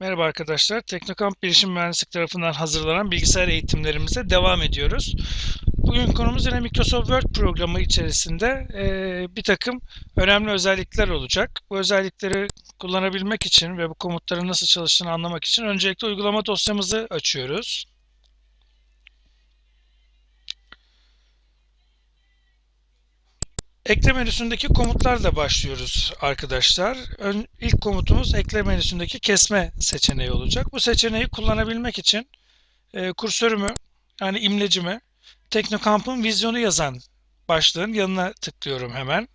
Merhaba arkadaşlar. Teknokamp Bilişim Mühendislik tarafından hazırlanan bilgisayar eğitimlerimize devam ediyoruz. Bugün konumuz yine Microsoft Word programı içerisinde eee, bir takım önemli özellikler olacak. Bu özellikleri kullanabilmek için ve bu komutların nasıl çalıştığını anlamak için öncelikle uygulama dosyamızı açıyoruz. Ekle menüsündeki komutlarla başlıyoruz arkadaşlar. Ön, ilk komutumuz ekle menüsündeki kesme seçeneği olacak. Bu seçeneği kullanabilmek için e, kursörümü yani imlecimi Teknokamp'ın vizyonu yazan başlığın yanına tıklıyorum hemen.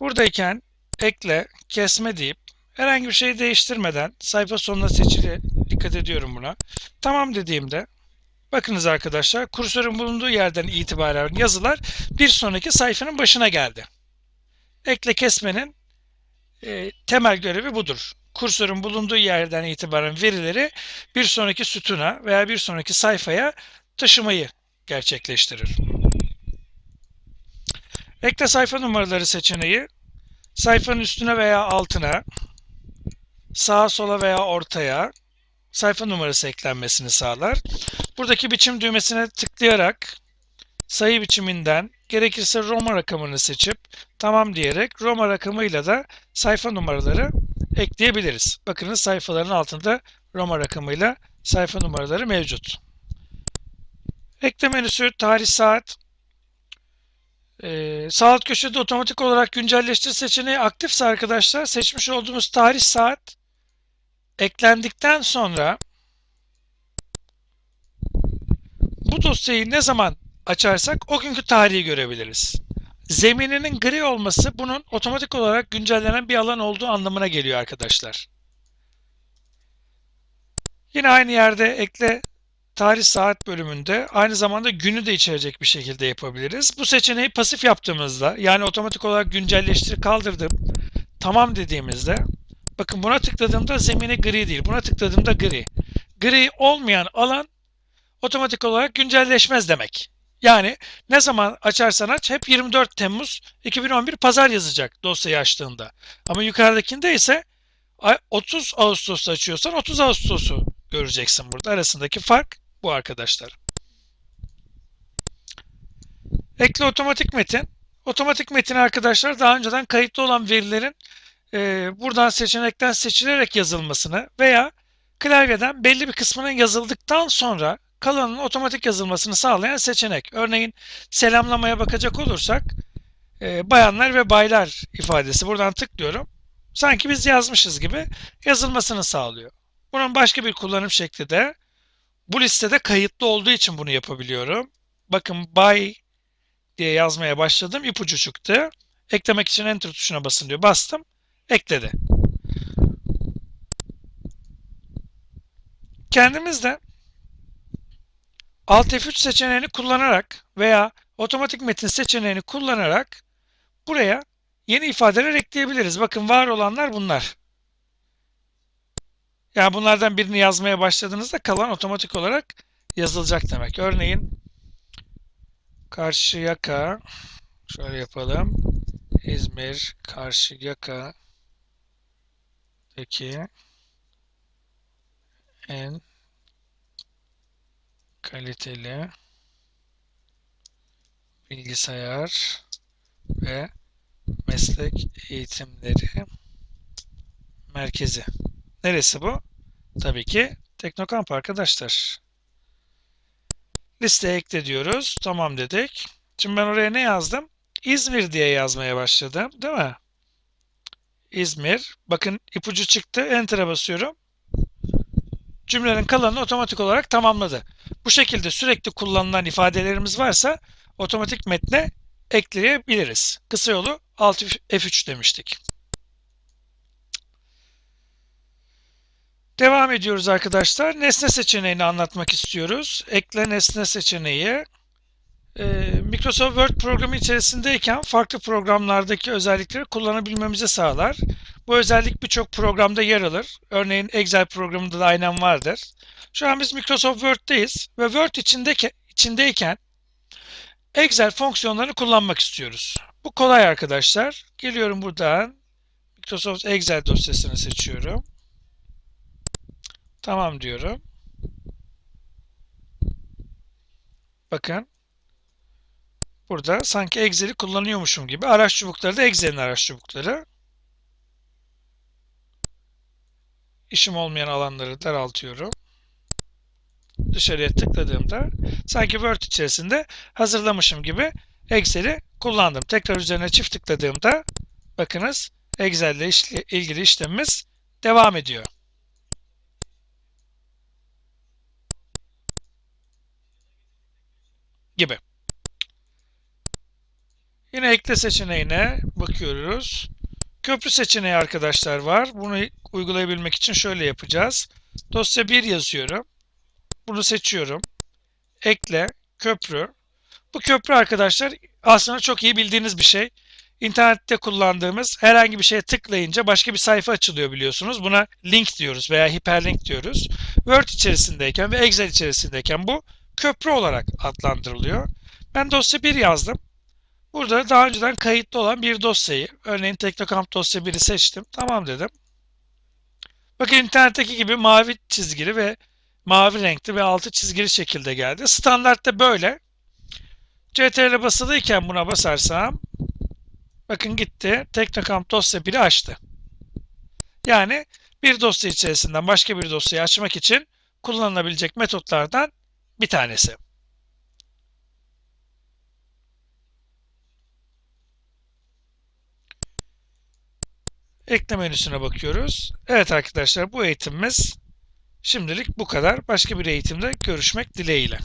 Buradayken ekle, kesme deyip herhangi bir şey değiştirmeden sayfa sonuna seçili dikkat ediyorum buna. Tamam dediğimde Bakınız arkadaşlar kursörün bulunduğu yerden itibaren yazılar bir sonraki sayfanın başına geldi. Ekle kesmenin e, temel görevi budur. Kursörün bulunduğu yerden itibaren verileri bir sonraki sütuna veya bir sonraki sayfaya taşımayı gerçekleştirir. Ekle sayfa numaraları seçeneği sayfanın üstüne veya altına, sağa sola veya ortaya sayfa numarası eklenmesini sağlar. Buradaki biçim düğmesine tıklayarak sayı biçiminden gerekirse Roma rakamını seçip tamam diyerek Roma rakamıyla da sayfa numaraları ekleyebiliriz. Bakınız sayfaların altında Roma rakamıyla sayfa numaraları mevcut. Ekle menüsü tarih saat ee, sağ alt köşede otomatik olarak güncelleştir seçeneği aktifse arkadaşlar seçmiş olduğumuz tarih saat eklendikten sonra bu dosyayı ne zaman açarsak o günkü tarihi görebiliriz. Zemininin gri olması bunun otomatik olarak güncellenen bir alan olduğu anlamına geliyor arkadaşlar. Yine aynı yerde ekle tarih saat bölümünde aynı zamanda günü de içerecek bir şekilde yapabiliriz. Bu seçeneği pasif yaptığımızda yani otomatik olarak güncelleştir kaldırdım tamam dediğimizde bakın buna tıkladığımda zemini gri değil buna tıkladığımda gri. Gri olmayan alan otomatik olarak güncelleşmez demek. Yani ne zaman açarsan aç hep 24 Temmuz 2011 pazar yazacak dosyayı açtığında. Ama yukarıdakinde ise 30 Ağustos açıyorsan 30 Ağustos'u göreceksin burada. Arasındaki fark bu arkadaşlar. Ekle otomatik metin. Otomatik metin arkadaşlar daha önceden kayıtlı olan verilerin e, buradan seçenekten seçilerek yazılmasını veya klavyeden belli bir kısmının yazıldıktan sonra kalanın otomatik yazılmasını sağlayan seçenek. Örneğin selamlamaya bakacak olursak e, bayanlar ve baylar ifadesi buradan tıklıyorum. Sanki biz yazmışız gibi yazılmasını sağlıyor. Bunun başka bir kullanım şekli de bu listede kayıtlı olduğu için bunu yapabiliyorum. Bakın bay diye yazmaya başladım. ipucu çıktı. Eklemek için enter tuşuna basın diyor. Bastım. Ekledi. Kendimiz de Alt F3 seçeneğini kullanarak veya otomatik metin seçeneğini kullanarak buraya yeni ifadeler ekleyebiliriz. Bakın var olanlar bunlar. Yani bunlardan birini yazmaya başladığınızda kalan otomatik olarak yazılacak demek. Örneğin Karşıyaka şöyle yapalım. İzmir Karşıyaka'daki en kaliteli bilgisayar ve meslek eğitimleri merkezi. Neresi bu? Tabii ki Teknokamp arkadaşlar. Listeye ekle diyoruz. Tamam dedik. Şimdi ben oraya ne yazdım? İzmir diye yazmaya başladım. Değil mi? İzmir. Bakın ipucu çıktı. Enter'a basıyorum cümlenin kalanını otomatik olarak tamamladı. Bu şekilde sürekli kullanılan ifadelerimiz varsa otomatik metne ekleyebiliriz. Kısa yolu Alt F3 demiştik. Devam ediyoruz arkadaşlar. Nesne seçeneğini anlatmak istiyoruz. Ekle nesne seçeneği. Ee, Microsoft Word programı içerisindeyken farklı programlardaki özellikleri kullanabilmemizi sağlar. Bu özellik birçok programda yer alır. Örneğin Excel programında da aynen vardır. Şu an biz Microsoft Word'deyiz ve Word içindeki, içindeyken Excel fonksiyonlarını kullanmak istiyoruz. Bu kolay arkadaşlar. Geliyorum buradan Microsoft Excel dosyasını seçiyorum. Tamam diyorum. Bakın. Burada sanki Excel'i kullanıyormuşum gibi. Araç çubukları da Excel'in araç çubukları. İşim olmayan alanları daraltıyorum. Dışarıya tıkladığımda sanki Word içerisinde hazırlamışım gibi Excel'i kullandım. Tekrar üzerine çift tıkladığımda bakınız Excel ile ilgili işlemimiz devam ediyor. Gibi. Yine ekle seçeneğine bakıyoruz. Köprü seçeneği arkadaşlar var. Bunu uygulayabilmek için şöyle yapacağız. Dosya 1 yazıyorum. Bunu seçiyorum. Ekle, köprü. Bu köprü arkadaşlar aslında çok iyi bildiğiniz bir şey. İnternette kullandığımız herhangi bir şeye tıklayınca başka bir sayfa açılıyor biliyorsunuz. Buna link diyoruz veya hiperlink diyoruz. Word içerisindeyken ve Excel içerisindeyken bu köprü olarak adlandırılıyor. Ben dosya 1 yazdım. Burada daha önceden kayıtlı olan bir dosyayı, örneğin Teknokamp dosya 1'i seçtim. Tamam dedim. Bakın internetteki gibi mavi çizgili ve mavi renkli ve altı çizgili şekilde geldi. Standartta böyle. CTRL basılıyken buna basarsam bakın gitti. Teknokamp dosya 1'i açtı. Yani bir dosya içerisinden başka bir dosyayı açmak için kullanılabilecek metotlardan bir tanesi. Ekle menüsüne bakıyoruz. Evet arkadaşlar bu eğitimimiz şimdilik bu kadar. Başka bir eğitimde görüşmek dileğiyle.